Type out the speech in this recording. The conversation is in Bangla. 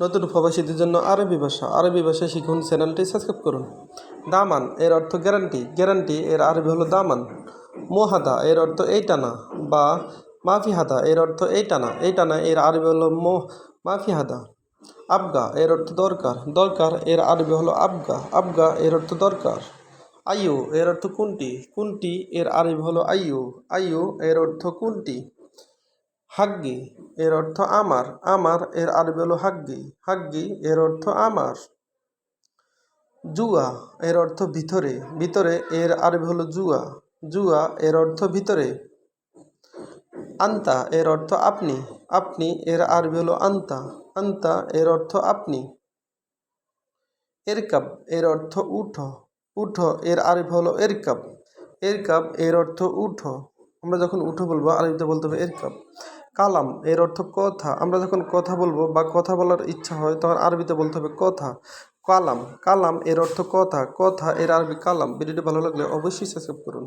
নতুন প্রবাসীদের জন্য আরবি ভাষা। আরবি ভাষা শিখুন চ্যানেলটি সাবস্ক্রাইব করুন। দামান, এর অর্থ গ্যারান্টি গ্যারান্টি এর আরবি হলো দামান। মোহাদা, এর অর্থ এই টানা বা মাফি মাফিহাদা, এর অর্থ এই টানা এই টানা এর আরবি হলো মো, মাফিহাদা। আবগা, এর অর্থ দরকার। দরকার, এর আরবি হলো আবগা। আবগা, এর অর্থ দরকার। আয়ু এর অর্থ কোনটি? কোনটি, এর আরবি হলো আয়ু আয়ু এর অর্থ কোনটি? হাগ্গি, এর অর্থ আমার আমার, এর আরবি হলো হাগ্গি হাগ্গি, এর অর্থ আমার। জুয়া, এর অর্থ ভিতরে ভিতরে এর আরবি হলো জুয়া জুয়া, এর অর্থ ভিতরে। আন্তা, এর অর্থ আপনি আপনি, এর আরবি হলো আন্তা আন্তা, এর অর্থ আপনি। এরকাব, এর অর্থ উঠো উঠো, এর আরবি হলো এরকাব এরকাব, এর অর্থ উঠো। আমরা যখন উঠো বলব, আরবিতে বলতে হবে এরকাব। কালাম, এর অর্থ কথা। আমরা যখন কথা বলব বা কথা বলার ইচ্ছা হয়, তখন আরবিতে বলতে হবে কথা। কালাম কালাম এর অর্থ কথা। কথা এর আরবি কালাম। ভিডিওটি ভালো লাগলে অবশ্যই সাবস্ক্রাইব করুন।